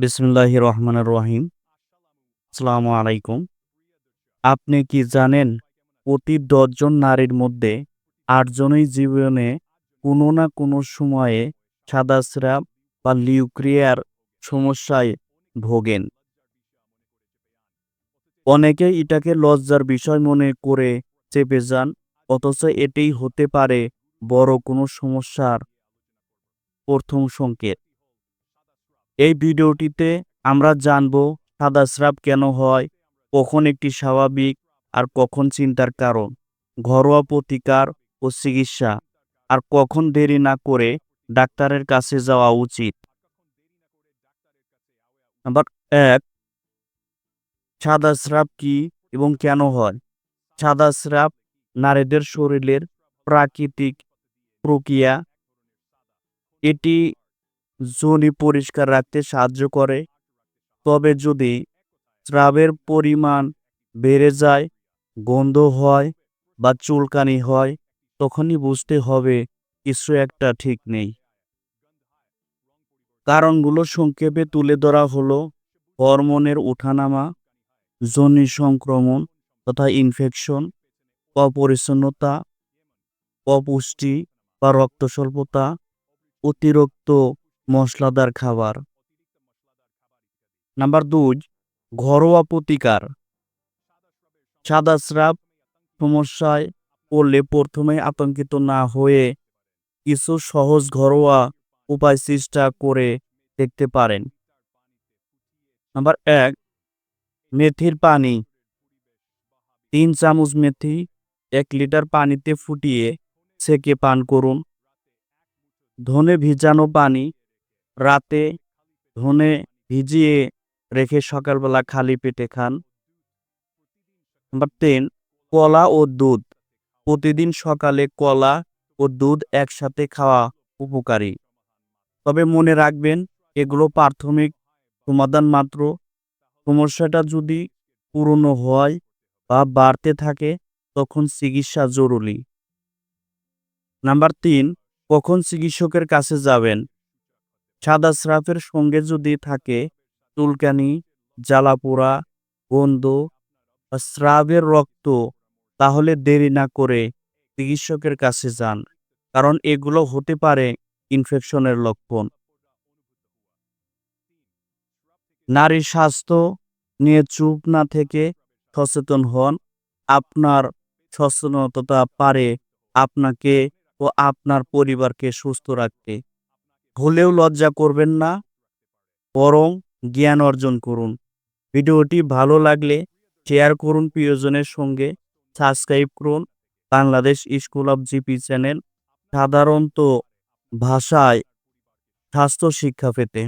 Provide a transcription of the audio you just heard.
বিসমুল্লাহ রহমান রহিম। আসসালামু আলাইকুম। আপনি কি জানেন প্রতি দশজন নারীর মধ্যে আটজনই জীবনে কোনো না কোনো সময়ে সাদা সাদাস্রাব বা লিউক্রিয়ার সমস্যায় ভোগেন? অনেকে এটাকে লজ্জার বিষয় মনে করে চেপে যান, অথচ এটাই হতে পারে বড় কোনো সমস্যার প্রথম সংকেত। এই ভিডিওটিতে আমরা জানব সাদাস্রাব কেন হয়, কখন একটি স্বাভাবিক আর কখন চিন্তার কারণ, ঘরোয়া প্রতিকার ও চিকিৎসা, আর কখন দেরি না করে ডাক্তারের কাছে যাওয়া উচিত। নাম্বার এক সাদাস্রাব কি এবং কেন হয়? সাদাস্রাব নারীদের শরীরের প্রাকৃতিক প্রক্রিয়া, এটি যোনি পরিষ্কার রাখতে সাহায্য করে। তবে যদি স্রাবের পরিমাণ বেড়ে যায়, গন্ধ হয় বা চুলকানি হয়, তখনই বুঝতে হবে কিছু একটা ঠিক নেই। কারণগুলো সংক্ষেপে তুলে ধরা হলো, হরমোনের ওঠানামা যোনি সংক্রমণ তথা ইনফেকশন অপরিচ্ছন্নতা, অপুষ্টি বা রক্তস্বল্পতা, অতিরিক্ত মশলাদার খাবার। নাম্বার দুই, ঘরোয়া প্রতিকার। সাদা স্রাব সমস্যায় পড়লে প্রথমে আতঙ্কিত না হয়ে কিছু সহজ ঘরোয়া উপায় চেষ্টা করে দেখতে পারেন। নাম্বার এক, মেথির পানি। তিন চামচ মেথি, এক লিটার পানিতে ফুটিয়ে সেকে পান করুন। ধনে ভিজানো পানি রাতে ধনে ভিজিয়ে রেখে সকালবেলা খালি পেটে খান। নাম্বার তিন কলা ও দুধ, প্রতিদিন সকালে কলা ও দুধ একসাথে খাওয়া উপকারী। তবে মনে রাখবেন, এগুলো প্রাথমিক সমাধান মাত্র। সমস্যাটা যদি পুরনো হয় বা বাড়তে থাকে, তখন চিকিৎসা জরুরি। নাম্বার তিন, কখন চিকিৎসকের কাছে যাবেন? সাদা স্রাফের সঙ্গে যদি থাকে চুলকানি, জ্বালাপোড়া, গন্ধ স্রাবের রক্ত, তাহলে দেরি না করে চিকিৎসকের কাছে যান, কারণ এগুলো হতে পারে ইনফেকশনের লক্ষণ। নারীর স্বাস্থ্য নিয়ে চুপ না থেকে সচেতন হন, আপনার সচেতনতা পারে আপনাকে ও আপনার পরিবারকে সুস্থ রাখতে। ভুলেও লজ্জা করবেন না, বরং জ্ঞান অর্জন করুন। ভিডিওটি ভালো লাগলে শেয়ার করুন প্রিয়জনের সঙ্গে। সাবস্ক্রাইব করুন Bangladesh school of GP channel, সাধারণত ভাষায় স্বাস্থ্য শিক্ষা পেতে।